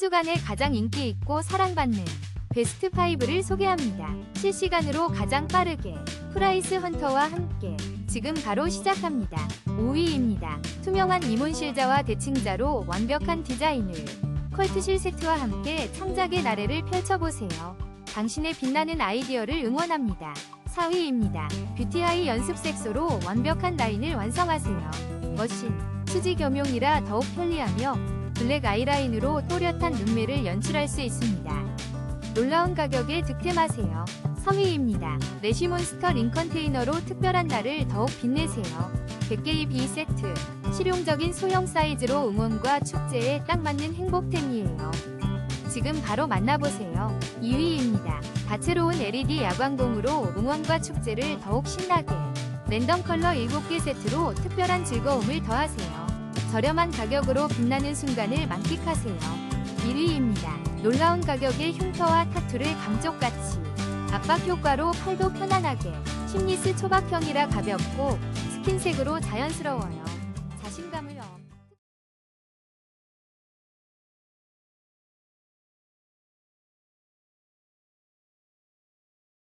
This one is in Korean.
주간에 가장 인기 있고 사랑받는 베스트 5를 소개합니다. 실시간으로 가장 빠르게 프라이스 헌터와 함께 지금 바로 시작합니다. 5위입니다. 투명한 리몬 실자와 대칭자로 완벽한 디자인을 컬트실 세트와 함께 창작의 나래를 펼쳐보세요. 당신의 빛나는 아이디어를 응원합니다. 4위입니다. 뷰티하이 연습 색소로 완벽한 라인을 완성하세요. 머신, 수지 겸용이라 더욱 편리하며 블랙 아이라인으로 또렷한 눈매를 연출할 수 있습니다. 놀라운 가격에 득템하세요. 3위입니다. 레시몬스터 링 컨테이너로 특별한 날을 더욱 빛내세요. 100개의 B 세트. 실용적인 소형 사이즈로 응원과 축제에 딱 맞는 행복템이에요. 지금 바로 만나보세요. 2위입니다. 다채로운 LED 야광봉으로 응원과 축제를 더욱 신나게. 랜덤 컬러 7개 세트로 특별한 즐거움을 더하세요. 저렴한 가격으로 빛나는 순간을 만끽하세요. 1위입니다. 놀라운 가격의 흉터와 타투를 감쪽같이 압박 효과로 팔도 편안하게 심리스 초박형이라 가볍고 스킨색으로 자연스러워요. 자신감을 얻